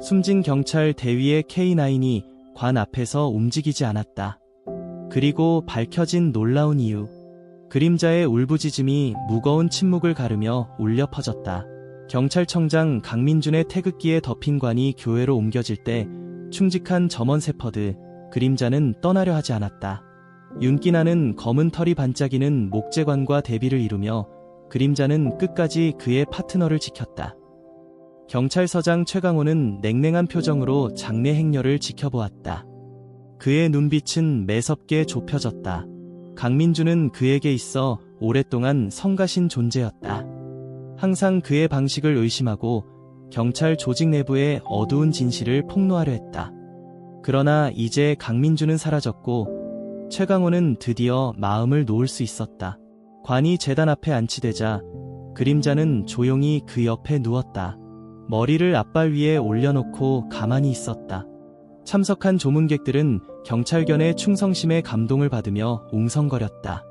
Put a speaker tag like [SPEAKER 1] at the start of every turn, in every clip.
[SPEAKER 1] 숨진 경찰 대위의 K9이 관 앞에서 움직이지 않았다. 그리고 밝혀진 놀라운 이유. 그림자의 울부짖음이 무거운 침묵을 가르며 울려 퍼졌다. 경찰청장 강민준의 태극기에 덮인 관이 교회로 옮겨질 때 충직한 점원 세퍼드 그림자는 떠나려 하지 않았다. 윤기나는 검은 털이 반짝이는 목재관과 대비를 이루며 그림자는 끝까지 그의 파트너를 지켰다. 경찰서장 최강호는 냉랭한 표정으로 장례 행렬을 지켜보았다. 그의 눈빛은 매섭게 좁혀졌다. 강민주는 그에게 있어 오랫동안 성가신 존재였다. 항상 그의 방식을 의심하고 경찰 조직 내부의 어두운 진실을 폭로하려 했다. 그러나 이제 강민주는 사라졌고 최강호는 드디어 마음을 놓을 수 있었다. 관이 재단 앞에 안치되자 그림자는 조용히 그 옆에 누웠다. 머리를 앞발 위에 올려놓고 가만히 있었다. 참석한 조문객들은 경찰견의 충성심에 감동을 받으며 웅성거렸다.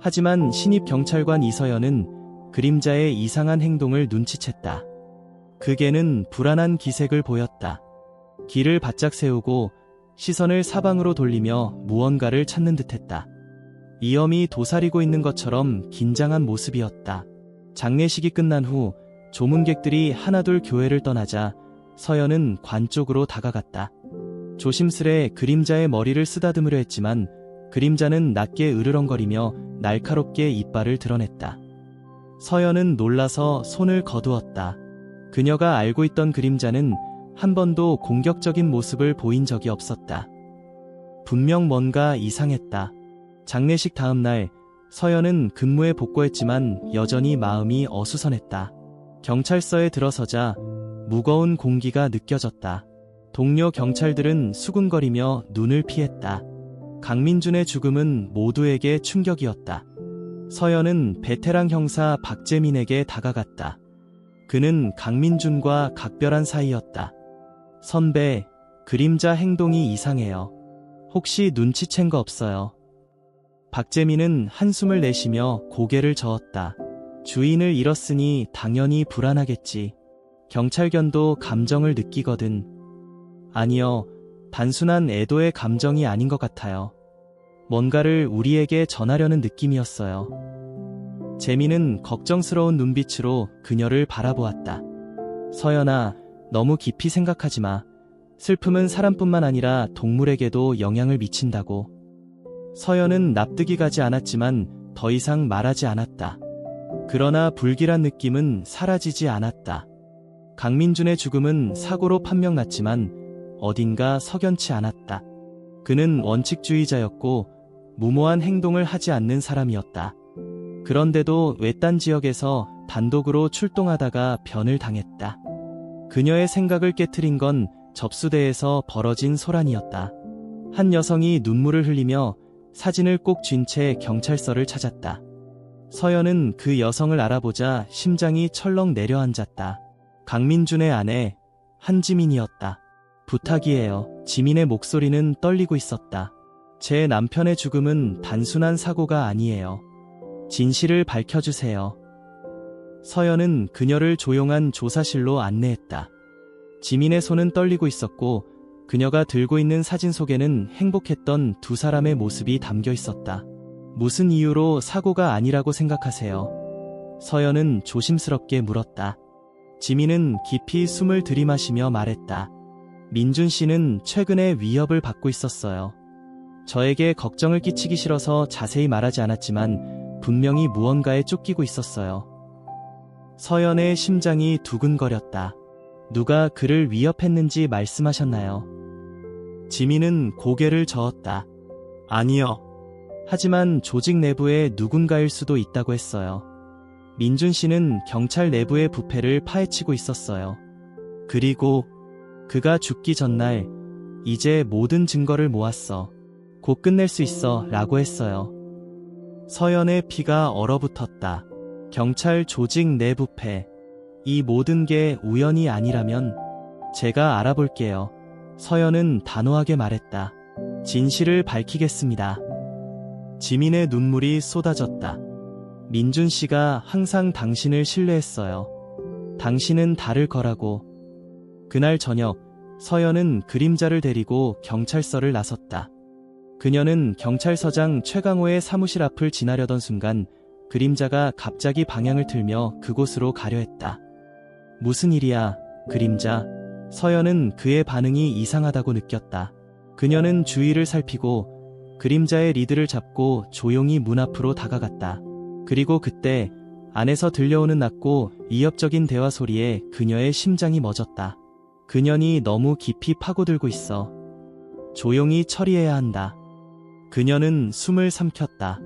[SPEAKER 1] 하지만 신입 경찰관 이서연은 그림자의 이상한 행동을 눈치챘다. 그게는 불안한 기색을 보였다. 길을 바짝 세우고 시선을 사방으로 돌리며 무언가를 찾는 듯했다. 이염이 도사리고 있는 것처럼 긴장한 모습이었다. 장례식이 끝난 후 조문객들이 하나둘 교회를 떠나자 서연은 관 쪽으로 다가갔다. 조심스레 그림자의 머리를 쓰다듬으려 했지만 그림자는 낮게 으르렁거리며 날카롭게 이빨을 드러냈다. 서연은 놀라서 손을 거두었다. 그녀가 알고 있던 그림자는 한 번도 공격적인 모습을 보인 적이 없었다. 분명 뭔가 이상했다. 장례식 다음 날 서연은 근무에 복구했지만 여전히 마음이 어수선했다. 경찰서에 들어서자 무거운 공기가 느껴졌다. 동료 경찰들은 수군거리며 눈을 피했다. 강민준의 죽음은 모두에게 충격이었다. 서연은 베테랑 형사 박재민에게 다가갔다. 그는 강민준과 각별한 사이였다. 선배, 그림자 행동이 이상해요. 혹시 눈치챈 거 없어요? 박재민은 한숨을 내쉬며 고개를 저었다. 주인을 잃었으니 당연히 불안하겠지. 경찰견도 감정을 느끼거든. 아니요, 단순한 애도의 감정이 아닌 것 같아요. 뭔가를 우리에게 전하려는 느낌이었어요. 재민은 걱정스러운 눈빛으로 그녀를 바라보았다. 서연아, 너무 깊이 생각하지 마. 슬픔은 사람뿐만 아니라 동물에게도 영향을 미친다고. 서연은 납득이 가지 않았지만 더 이상 말하지 않았다. 그러나 불길한 느낌은 사라지지 않았다. 강민준의 죽음은 사고로 판명났지만 어딘가 석연치 않았다. 그는 원칙주의자였고 무모한 행동을 하지 않는 사람이었다. 그런데도 외딴 지역에서 단독으로 출동하다가 변을 당했다. 그녀의 생각을 깨뜨린 건 접수대에서 벌어진 소란이었다. 한 여성이 눈물을 흘리며 사진을 꼭 쥔 채 경찰서를 찾았다. 서연은 그 여성을 알아보자 심장이 철렁 내려앉았다. 강민준의 아내 한지민이었다. 부탁이에요. 지민의 목소리는 떨리고 있었다. 제 남편의 죽음은 단순한 사고가 아니에요. 진실을 밝혀주세요. 서연은 그녀를 조용한 조사실로 안내했다. 지민의 손은 떨리고 있었고 그녀가 들고 있는 사진 속에는 행복했던 두 사람의 모습이 담겨 있었다. 무슨 이유로 사고가 아니라고 생각하세요? 서연은 조심스럽게 물었다. 지민은 깊이 숨을 들이마시며 말했다. 민준 씨는 최근에 위협을 받고 있었어요. 저에게 걱정을 끼치기 싫어서 자세히 말하지 않았지만 분명히 무언가에 쫓기고 있었어요. 서연의 심장이 두근거렸다. 누가 그를 위협했는지 말씀하셨나요? 지민은 고개를 저었다. 아니요. 하지만 조직 내부에 누군가일 수도 있다고 했어요. 민준 씨는 경찰 내부의 부패를 파헤치고 있었어요. 그리고 그가 죽기 전날 이제 모든 증거를 모았어. 곧 끝낼 수 있어 라고 했어요. 서연의 피가 얼어붙었다. 경찰 조직 내 부패. 이 모든 게 우연이 아니라면 제가 알아볼게요. 서연은 단호하게 말했다. 진실을 밝히겠습니다. 지민의 눈물이 쏟아졌다. 민준 씨가 항상 당신을 신뢰했어요. 당신은 다를 거라고. 그날 저녁, 서연은 그림자를 데리고 경찰서를 나섰다. 그녀는 경찰서장 최강호의 사무실 앞을 지나려던 순간 그림자가 갑자기 방향을 틀며 그곳으로 가려 했다. 무슨 일이야, 그림자. 서연은 그의 반응이 이상하다고 느꼈다. 그녀는 주위를 살피고 그림자의 리드를 잡고 조용히 문 앞으로 다가갔다. 그리고 그때 안에서 들려오는 낮고 이협적인 대화 소리에 그녀의 심장이 멎었다. 그년이 너무 깊이 파고들고 있어. 조용히 처리해야 한다. 그녀는 숨을 삼켰다.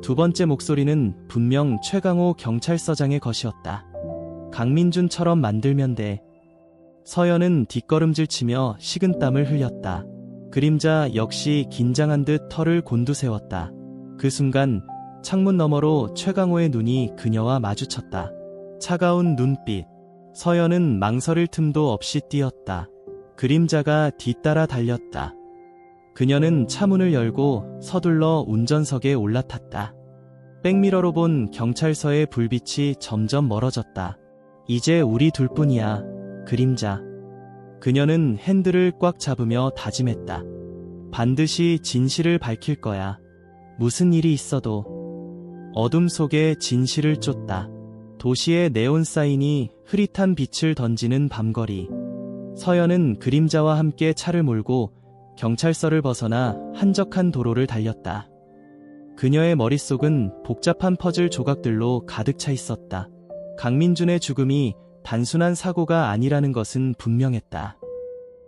[SPEAKER 1] 두 번째 목소리는 분명 최강호 경찰서장의 것이었다. 강민준처럼 만들면 돼. 서연은 뒷걸음질 치며 식은땀을 흘렸다. 그림자 역시 긴장한 듯 털을 곤두세웠다. 그 순간 창문 너머로 최강호의 눈이 그녀와 마주쳤다. 차가운 눈빛. 서연은 망설일 틈도 없이 뛰었다. 그림자가 뒤따라 달렸다. 그녀는 차문을 열고 서둘러 운전석에 올라탔다. 백미러로 본 경찰서의 불빛이 점점 멀어졌다. 이제 우리 둘뿐이야. 그림자. 그녀는 핸들을 꽉 잡으며 다짐했다. 반드시 진실을 밝힐 거야. 무슨 일이 있어도. 어둠 속에 진실을 쫓다. 도시의 네온 사인이 흐릿한 빛을 던지는 밤거리. 서연은 그림자와 함께 차를 몰고 경찰서를 벗어나 한적한 도로를 달렸다. 그녀의 머릿속은 복잡한 퍼즐 조각들로 가득 차 있었다. 강민준의 죽음이 단순한 사고가 아니라는 것은 분명했다.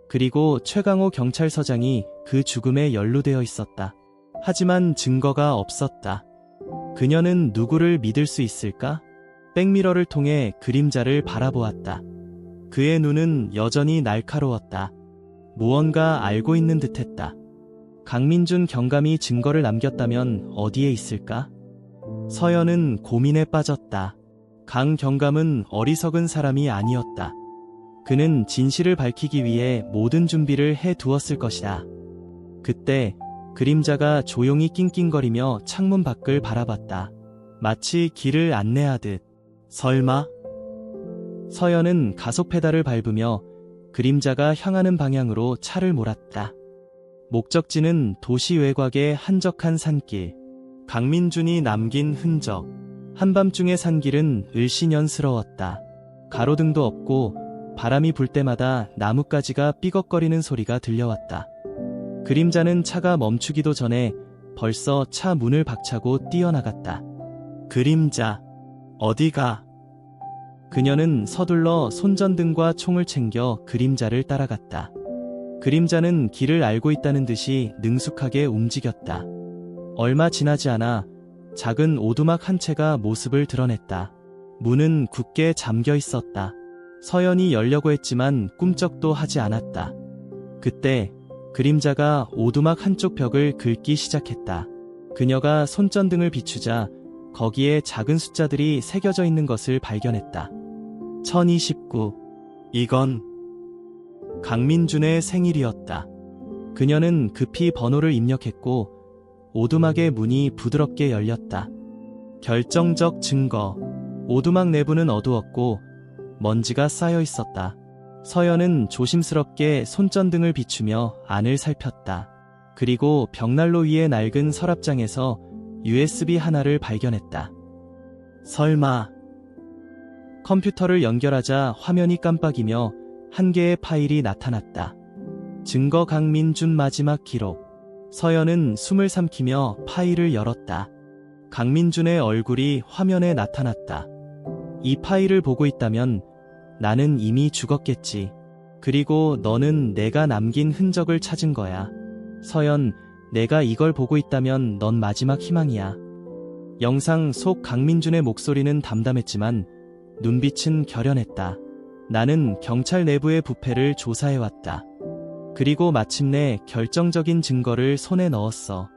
[SPEAKER 1] 그리고 최강호 경찰서장이 그 죽음에 연루되어 있었다. 하지만 증거가 없었다. 그녀는 누구를 믿을 수 있을까? 백미러를 통해 그림자를 바라보았다. 그의 눈은 여전히 날카로웠다. 무언가 알고 있는 듯 했다. 강민준 경감이 증거를 남겼다면 어디에 있을까? 서연은 고민에 빠졌다. 강 경감은 어리석은 사람이 아니었다. 그는 진실을 밝히기 위해 모든 준비를 해 두었을 것이다. 그때 그림자가 조용히 낑낑거리며 창문 밖을 바라봤다. 마치 길을 안내하듯. 설마? 서연은 가속 페달을 밟으며 그림자가 향하는 방향으로 차를 몰았다. 목적지는 도시 외곽의 한적한 산길. 강민준이 남긴 흔적. 한밤중의 산길은 을씨년스러웠다. 가로등도 없고 바람이 불 때마다 나뭇가지가 삐걱거리는 소리가 들려왔다. 그림자는 차가 멈추기도 전에 벌써 차 문을 박차고 뛰어나갔다. 그림자, 어디가? 그녀는 서둘러 손전등과 총을 챙겨 그림자를 따라갔다. 그림자는 길을 알고 있다는 듯이 능숙하게 움직였다. 얼마 지나지 않아 작은 오두막 한 채가 모습을 드러냈다. 문은 굳게 잠겨 있었다. 서연이 열려고 했지만 꿈쩍도 하지 않았다. 그때 그림자가 오두막 한쪽 벽을 긁기 시작했다. 그녀가 손전등을 비추자 거기에 작은 숫자들이 새겨져 있는 것을 발견했다. 1029. 이건 강민준의 생일이었다. 그녀는 급히 번호를 입력했고 오두막의 문이 부드럽게 열렸다. 결정적 증거. 오두막 내부는 어두웠고 먼지가 쌓여 있었다. 서연은 조심스럽게 손전등을 비추며 안을 살폈다. 그리고 벽난로 위에 낡은 서랍장에서 USB 하나를 발견했다. 설마 컴퓨터를 연결하자 화면이 깜빡이며 한 개의 파일이 나타났다. 증거 강민준 마지막 기록. 서연은 숨을 삼키며 파일을 열었다. 강민준의 얼굴이 화면에 나타났다. 이 파일을 보고 있다면 나는 이미 죽었겠지. 그리고 너는 내가 남긴 흔적을 찾은 거야. 서연, 내가 이걸 보고 있다면 넌 마지막 희망이야. 영상 속 강민준의 목소리는 담담했지만 눈빛은 결연했다. 나는 경찰 내부의 부패를 조사해왔다. 그리고 마침내 결정적인 증거를 손에 넣었어.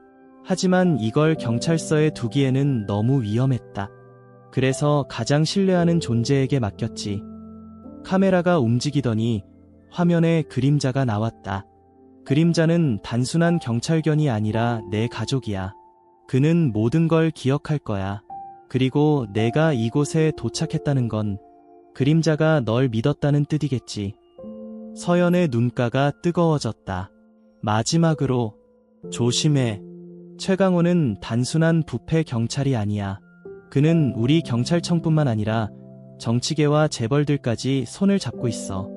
[SPEAKER 1] 하지만 이걸 경찰서에 두기에는 너무 위험했다. 그래서 가장 신뢰하는 존재에게 맡겼지. 카메라가 움직이더니 화면에 그림자가 나왔다. 그림자는 단순한 경찰견이 아니라 내 가족이야. 그는 모든 걸 기억할 거야. 그리고 내가 이곳에 도착했다는 건 그림자가 널 믿었다는 뜻이겠지. 서연의 눈가가 뜨거워졌다. 마지막으로 조심해. 최강호는 단순한 부패 경찰이 아니야. 그는 우리 경찰청뿐만 아니라 정치계와 재벌들까지 손을 잡고 있어.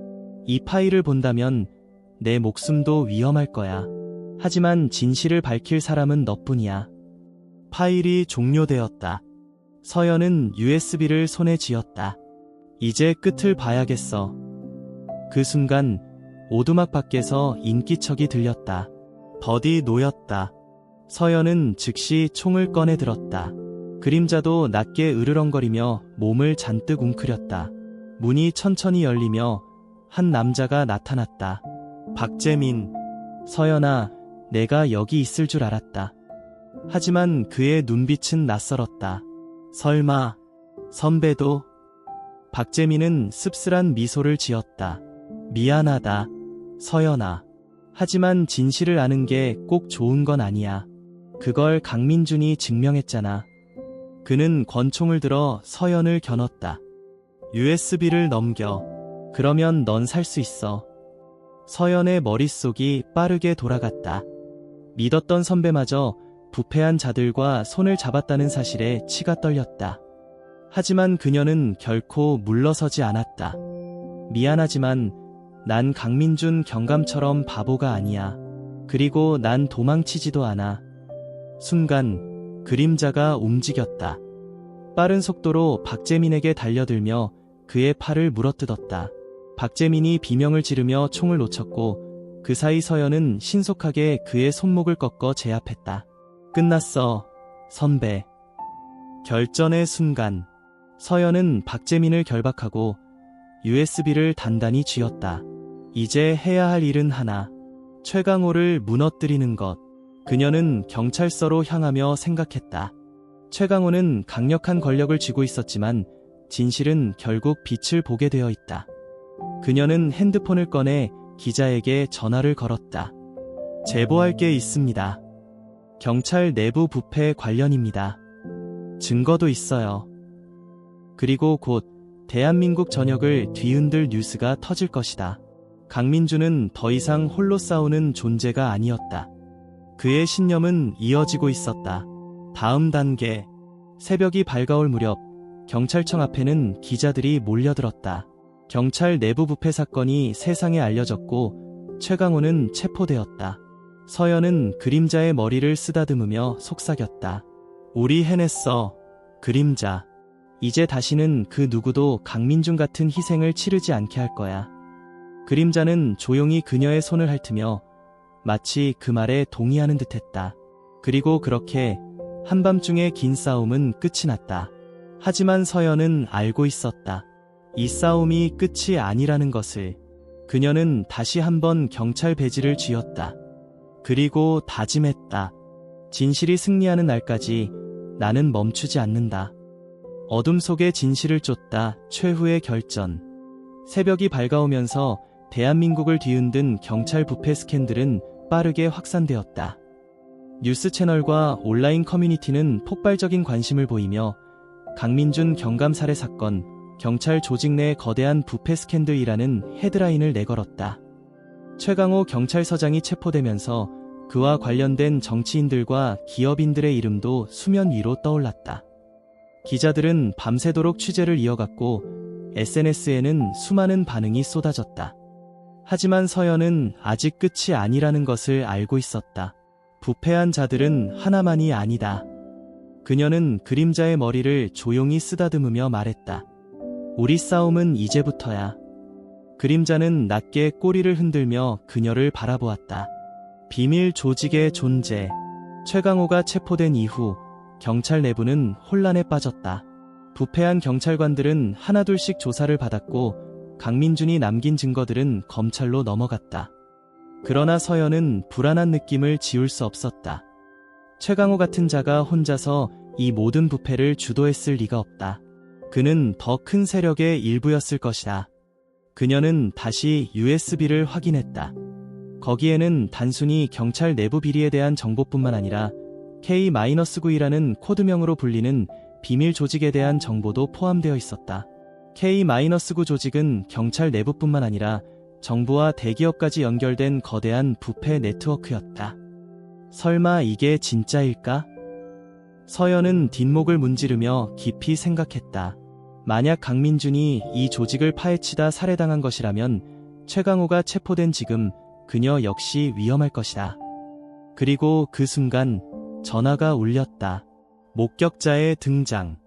[SPEAKER 1] 이 파일을 본다면 내 목숨도 위험할 거야. 하지만 진실을 밝힐 사람은 너뿐이야. 파일이 종료되었다. 서연은 USB를 손에 쥐었다. 이제 끝을 봐야겠어. 그 순간 오두막 밖에서 인기척이 들렸다. 버디 놓였다. 서연은 즉시 총을 꺼내 들었다. 그림자도 낮게 으르렁거리며 몸을 잔뜩 웅크렸다. 문이 천천히 열리며 한 남자가 나타났다. 박재민, 서연아, 내가 여기 있을 줄 알았다. 하지만 그의 눈빛은 낯설었다. 설마, 선배도? 박재민은 씁쓸한 미소를 지었다. 미안하다, 서연아. 하지만 진실을 아는 게 꼭 좋은 건 아니야. 그걸 강민준이 증명했잖아. 그는 권총을 들어 서연을 겨눴다. USB를 넘겨. 그러면 넌 살 수 있어. 서연의 머릿속이 빠르게 돌아갔다. 믿었던 선배마저 부패한 자들과 손을 잡았다는 사실에 치가 떨렸다. 하지만 그녀는 결코 물러서지 않았다. 미안하지만 난 강민준 경감처럼 바보가 아니야. 그리고 난 도망치지도 않아. 순간 그림자가 움직였다. 빠른 속도로 박재민에게 달려들며 그의 팔을 물어뜯었다. 박재민이 비명을 지르며 총을 놓쳤고 그 사이 서연은 신속하게 그의 손목을 꺾어 제압했다. 끝났어, 선배. 결전의 순간 서연은 박재민을 결박하고 USB를 단단히 쥐었다. 이제 해야 할 일은 하나. 최강호를 무너뜨리는 것. 그녀는 경찰서로 향하며 생각했다. 최강호는 강력한 권력을 쥐고 있었지만 진실은 결국 빛을 보게 되어 있다. 그녀는 핸드폰을 꺼내 기자에게 전화를 걸었다. 제보할 게 있습니다. 경찰 내부 부패 관련입니다. 증거도 있어요. 그리고 곧 대한민국 전역을 뒤흔들 뉴스가 터질 것이다. 강민주는 더 이상 홀로 싸우는 존재가 아니었다. 그의 신념은 이어지고 있었다. 다음 단계. 새벽이 밝아올 무렵 경찰청 앞에는 기자들이 몰려들었다. 경찰 내부 부패 사건이 세상에 알려졌고 최강호는 체포되었다. 서연은 그림자의 머리를 쓰다듬으며 속삭였다. 우리 해냈어. 그림자. 이제 다시는 그 누구도 강민중 같은 희생을 치르지 않게 할 거야. 그림자는 조용히 그녀의 손을 핥으며 마치 그 말에 동의하는 듯 했다. 그리고 그렇게 한밤중의 긴 싸움은 끝이 났다. 하지만 서연은 알고 있었다. 이 싸움이 끝이 아니라는 것을. 그녀는 다시 한번 경찰 배지를 쥐었다. 그리고 다짐했다. 진실이 승리하는 날까지 나는 멈추지 않는다. 어둠 속에 진실을 쫓다 최후의 결전. 새벽이 밝아오면서 대한민국을 뒤흔든 경찰 부패 스캔들은 빠르게 확산되었다. 뉴스 채널과 온라인 커뮤니티는 폭발적인 관심을 보이며 강민준 경감 살해 사건, 경찰 조직 내 거대한 부패 스캔들이라는 헤드라인을 내걸었다. 최강호 경찰서장이 체포되면서 그와 관련된 정치인들과 기업인들의 이름도 수면 위로 떠올랐다. 기자들은 밤새도록 취재를 이어갔고 SNS에는 수많은 반응이 쏟아졌다. 하지만 서연은 아직 끝이 아니라는 것을 알고 있었다. 부패한 자들은 하나만이 아니다. 그녀는 그림자의 머리를 조용히 쓰다듬으며 말했다. 우리 싸움은 이제부터야. 그림자는 낮게 꼬리를 흔들며 그녀를 바라보았다. 비밀 조직의 존재. 최강호가 체포된 이후 경찰 내부는 혼란에 빠졌다. 부패한 경찰관들은 하나둘씩 조사를 받았고 강민준이 남긴 증거들은 검찰로 넘어갔다. 그러나 서연은 불안한 느낌을 지울 수 없었다. 최강호 같은 자가 혼자서 이 모든 부패를 주도했을 리가 없다. 그는 더 큰 세력의 일부였을 것이다. 그녀는 다시 USB를 확인했다. 거기에는 단순히 경찰 내부 비리에 대한 정보뿐만 아니라 K-9이라는 코드명으로 불리는 비밀 조직에 대한 정보도 포함되어 있었다. K-9 조직은 경찰 내부뿐만 아니라 정부와 대기업까지 연결된 거대한 부패 네트워크였다. 설마 이게 진짜일까? 서연은 뒷목을 문지르며 깊이 생각했다. 만약 강민준이 이 조직을 파헤치다 살해당한 것이라면 최강호가 체포된 지금 그녀 역시 위험할 것이다. 그리고 그 순간 전화가 울렸다. 목격자의 등장.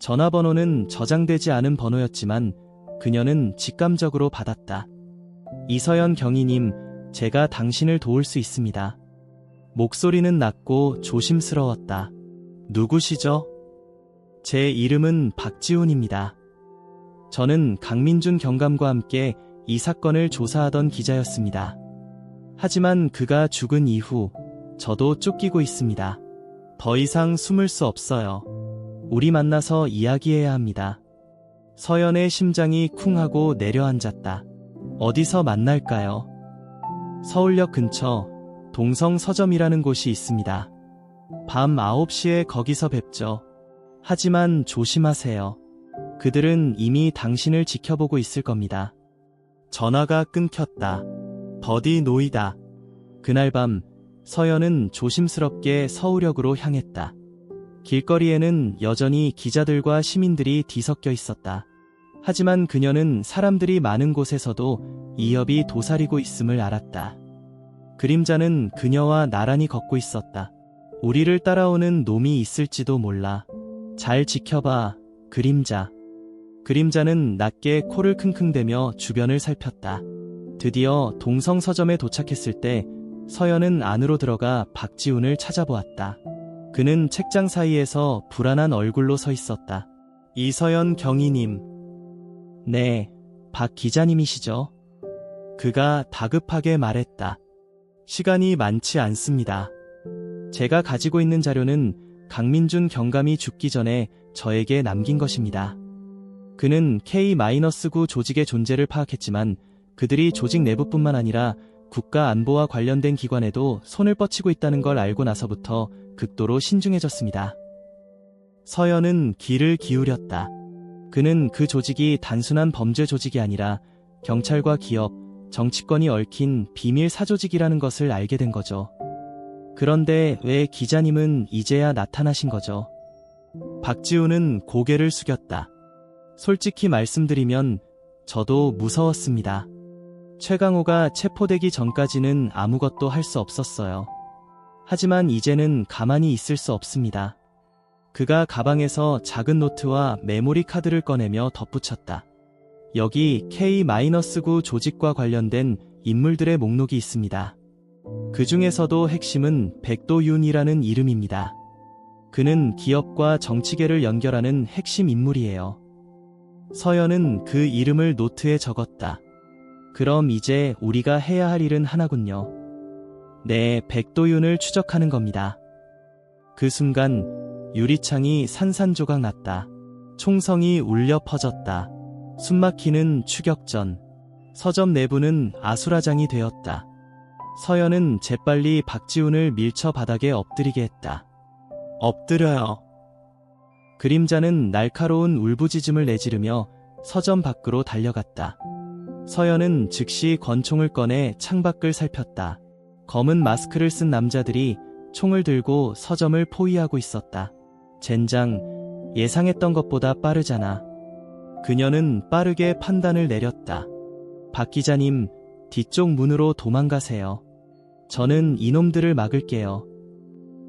[SPEAKER 1] 전화번호는 저장되지 않은 번호였지만 그녀는 직감적으로 받았다. 이서연 경위님, 제가 당신을 도울 수 있습니다. 목소리는 낮고 조심스러웠다. 누구시죠? 제 이름은 박지훈입니다. 저는 강민준 경감과 함께 이 사건을 조사하던 기자였습니다. 하지만 그가 죽은 이후 저도 쫓기고 있습니다. 더 이상 숨을 수 없어요. 우리 만나서 이야기해야 합니다. 서연의 심장이 쿵 하고 내려앉았다. 어디서 만날까요? 서울역 근처 동성 서점이라는 곳이 있습니다. 밤 9시에 거기서 뵙죠. 하지만 조심하세요. 그들은 이미 당신을 지켜보고 있을 겁니다. 전화가 끊겼다. 버디 노이다. 그날 밤 서연은 조심스럽게 서울역으로 향했다. 길거리에는 여전히 기자들과 시민들이 뒤섞여 있었다. 하지만 그녀는 사람들이 많은 곳에서도 이협이 도사리고 있음을 알았다. 그림자는 그녀와 나란히 걷고 있었다. 우리를 따라오는 놈이 있을지도 몰라. 잘 지켜봐, 그림자. 그림자는 낮게 코를 킁킁대며 주변을 살폈다. 드디어 동성 서점에 도착했을 때 서연은 안으로 들어가 박지훈을 찾아보았다. 그는 책장 사이에서 불안한 얼굴로 서 있었다. 이서연 경위님. 네, 박 기자님이시죠? 그가 다급하게 말했다. 시간이 많지 않습니다. 제가 가지고 있는 자료는 강민준 경감이 죽기 전에 저에게 남긴 것입니다. 그는 K-9 조직의 존재를 파악했지만 그들이 조직 내부뿐만 아니라 국가 안보와 관련된 기관에도 손을 뻗치고 있다는 걸 알고 나서부터 극도로 신중해졌습니다. 서연은 귀를 기울였다. 그는 그 조직이 단순한 범죄 조직이 아니라 경찰과 기업, 정치권이 얽힌 비밀 사조직이라는 것을 알게 된 거죠. 그런데 왜 기자님은 이제야 나타나신 거죠? 박지우는 고개를 숙였다. 솔직히 말씀드리면 저도 무서웠습니다. 최강호가 체포되기 전까지는 아무것도 할 수 없었어요. 하지만 이제는 가만히 있을 수 없습니다. 그가 가방에서 작은 노트와 메모리 카드를 꺼내며 덧붙였다. 여기 K-9 조직과 관련된 인물들의 목록이 있습니다. 그 중에서도 핵심은 백도윤이라는 이름입니다. 그는 기업과 정치계를 연결하는 핵심 인물이에요. 서연은 그 이름을 노트에 적었다. 그럼 이제 우리가 해야 할 일은 하나군요. 네, 백도윤을 추적하는 겁니다. 그 순간 유리창이 산산조각 났다. 총성이 울려 퍼졌다. 숨막히는 추격전. 서점 내부는 아수라장이 되었다. 서연은 재빨리 박지훈을 밀쳐 바닥에 엎드리게 했다. 엎드려요. 그림자는 날카로운 울부짖음을 내지르며 서점 밖으로 달려갔다. 서연은 즉시 권총을 꺼내 창밖을 살폈다. 검은 마스크를 쓴 남자들이 총을 들고 서점을 포위하고 있었다. 젠장, 예상했던 것보다 빠르잖아. 그녀는 빠르게 판단을 내렸다. 박 기자님, 뒤쪽 문으로 도망가세요. 저는 이놈들을 막을게요.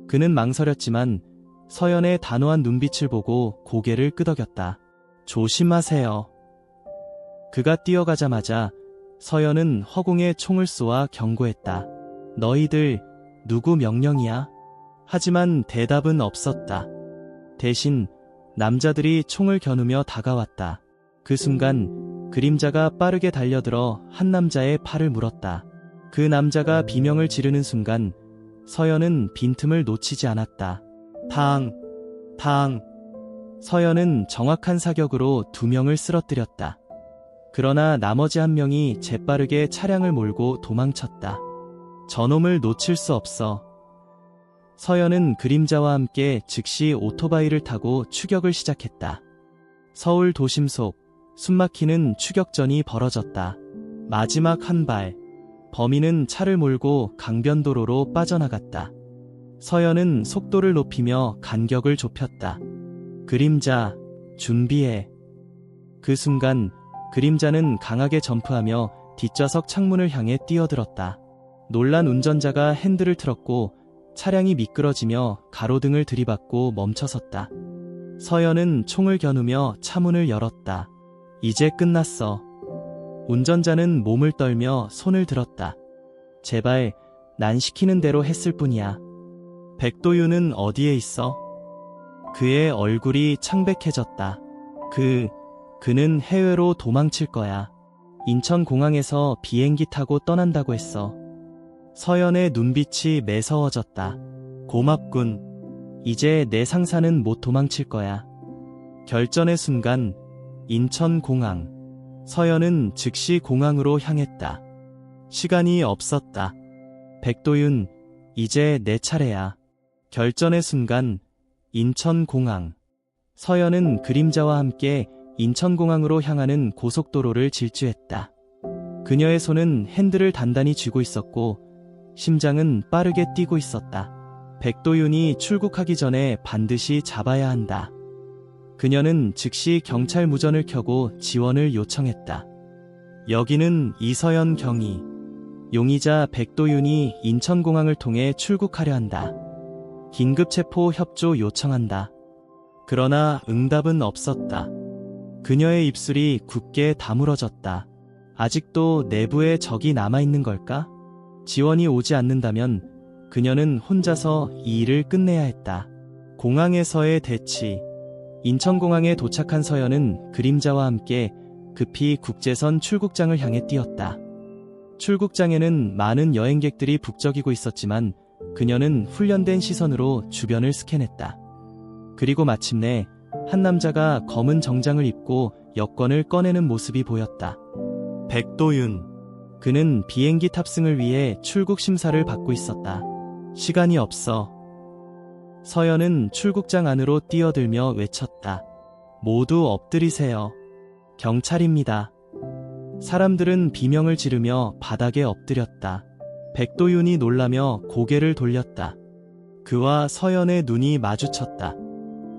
[SPEAKER 1] 그는 망설였지만 서연의 단호한 눈빛을 보고 고개를 끄덕였다. 조심하세요. 그가 뛰어가자마자 서연은 허공에 총을 쏘아 경고했다. 너희들 누구 명령이야? 하지만 대답은 없었다. 대신 남자들이 총을 겨누며 다가왔다. 그 순간 그림자가 빠르게 달려들어 한 남자의 팔을 물었다. 그 남자가 비명을 지르는 순간 서연은 빈틈을 놓치지 않았다. 당, 당. 서연은 정확한 사격으로 두 명을 쓰러뜨렸다. 그러나 나머지 한 명이 재빠르게 차량을 몰고 도망쳤다. 저놈을 놓칠 수 없어. 서연은 그림자와 함께 즉시 오토바이를 타고 추격을 시작했다. 서울 도심 속 숨막히는 추격전이 벌어졌다. 마지막 한 발. 범인은 차를 몰고 강변도로로 빠져나갔다. 서연은 속도를 높이며 간격을 좁혔다. 그림자, 준비해. 그 순간 그림자는 강하게 점프하며 뒷좌석 창문을 향해 뛰어들었다. 놀란 운전자가 핸들을 틀었고 차량이 미끄러지며 가로등을 들이받고 멈춰섰다. 서연은 총을 겨누며 차문을 열었다. 이제 끝났어. 운전자는 몸을 떨며 손을 들었다. 제발, 난 시키는 대로 했을 뿐이야. 백도유는 어디에 있어? 그의 얼굴이 창백해졌다. 그, 그는 해외로 도망칠 거야. 인천공항에서 비행기 타고 떠난다고 했어. 서연의 눈빛이 매서워졌다. 고맙군. 이제 내 상사는 못 도망칠 거야. 결전의 순간, 인천공항. 서연은 즉시 공항으로 향했다. 시간이 없었다. 백도윤, 이제 내 차례야. 결전의 순간, 인천공항. 서연은 그림자와 함께 인천공항으로 향하는 고속도로를 질주했다. 그녀의 손은 핸들을 단단히 쥐고 있었고, 심장은 빠르게 뛰고 있었다. 백도윤이 출국하기 전에 반드시 잡아야 한다. 그녀는 즉시 경찰 무전을 켜고 지원을 요청했다. 여기는 이서연 경위. 용의자 백도윤이 인천공항을 통해 출국하려 한다. 긴급 체포 협조 요청한다. 그러나 응답은 없었다. 그녀의 입술이 굳게 다물어졌다. 아직도 내부에 적이 남아있는 걸까? 지원이 오지 않는다면 그녀는 혼자서 이 일을 끝내야 했다. 공항에서의 대치. 인천공항에 도착한 서연은 그림자와 함께 급히 국제선 출국장을 향해 뛰었다. 출국장에는 많은 여행객들이 북적이고 있었지만 그녀는 훈련된 시선으로 주변을 스캔했다. 그리고 마침내 한 남자가 검은 정장을 입고 여권을 꺼내는 모습이 보였다. 백도윤. 그는 비행기 탑승을 위해 출국 심사를 받고 있었다. 시간이 없어. 서연은 출국장 안으로 뛰어들며 외쳤다. 모두 엎드리세요. 경찰입니다. 사람들은 비명을 지르며 바닥에 엎드렸다. 백도윤이 놀라며 고개를 돌렸다. 그와 서연의 눈이 마주쳤다.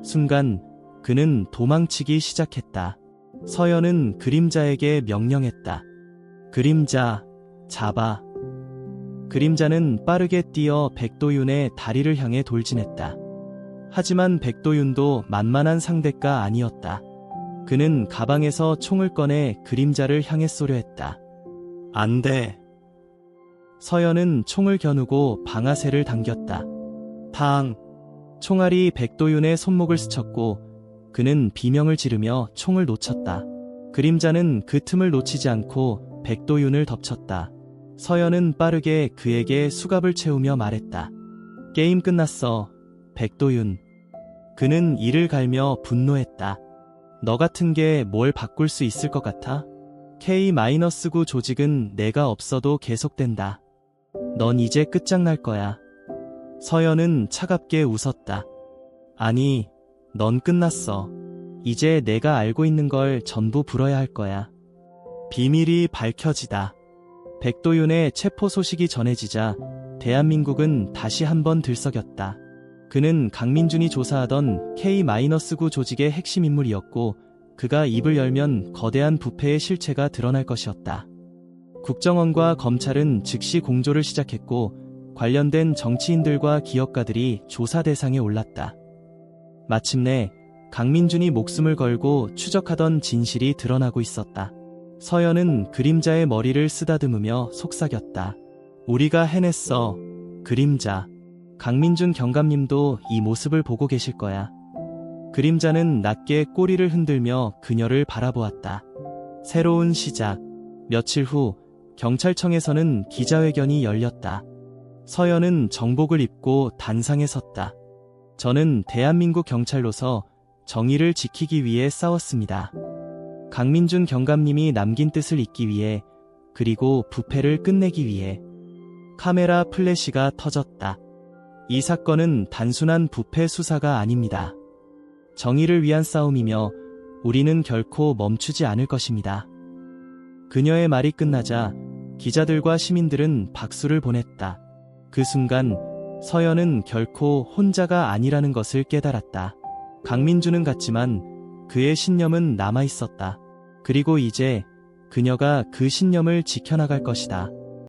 [SPEAKER 1] 순간 그는 도망치기 시작했다. 서연은 그림자에게 명령했다. 그림자, 잡아. 그림자는 빠르게 뛰어 백도윤의 다리를 향해 돌진했다. 하지만 백도윤도 만만한 상대가 아니었다. 그는 가방에서 총을 꺼내 그림자를 향해 쏘려 했다. 안 돼. 서연은 총을 겨누고 방아쇠를 당겼다. 팡! 총알이 백도윤의 손목을 스쳤고 그는 비명을 지르며 총을 놓쳤다. 그림자는 그 틈을 놓치지 않고 백도윤을 덮쳤다. 서연은 빠르게 그에게 수갑을 채우며 말했다. 게임 끝났어. 백도윤. 그는 이를 갈며 분노했다. 너 같은 게 뭘 바꿀 수 있을 것 같아? K-9 조직은 내가 없어도 계속된다. 넌 이제 끝장날 거야. 서연은 차갑게 웃었다. 아니, 넌 끝났어. 이제 내가 알고 있는 걸 전부 불어야 할 거야. 비밀이 밝혀지다. 백도윤의 체포 소식이 전해지자 대한민국은 다시 한번 들썩였다. 그는 강민준이 조사하던 K-9 조직의 핵심 인물이었고 그가 입을 열면 거대한 부패의 실체가 드러날 것이었다. 국정원과 검찰은 즉시 공조를 시작했고 관련된 정치인들과 기업가들이 조사 대상에 올랐다. 마침내 강민준이 목숨을 걸고 추적하던 진실이 드러나고 있었다. 서연은 그림자의 머리를 쓰다듬으며 속삭였다. 우리가 해냈어. 그림자. 강민준 경감님도 이 모습을 보고 계실 거야. 그림자는 낮게 꼬리를 흔들며 그녀를 바라보았다. 새로운 시작. 며칠 후 경찰청에서는 기자회견이 열렸다. 서연은 정복을 입고 단상에 섰다. 저는 대한민국 경찰로서 정의를 지키기 위해 싸웠습니다. 강민준 경감님이 남긴 뜻을 잇기 위해 그리고 부패를 끝내기 위해 카메라 플래시가 터졌다. 이 사건은 단순한 부패 수사가 아닙니다. 정의를 위한 싸움이며 우리는 결코 멈추지 않을 것입니다. 그녀의 말이 끝나자 기자들과 시민들은 박수를 보냈다. 그 순간 서연은 결코 혼자가 아니라는 것을 깨달았다. 강민주는 갔지만 그의 신념은 남아 있었다. 그리고 이제 그녀가 그 신념을 지켜나갈 것이다.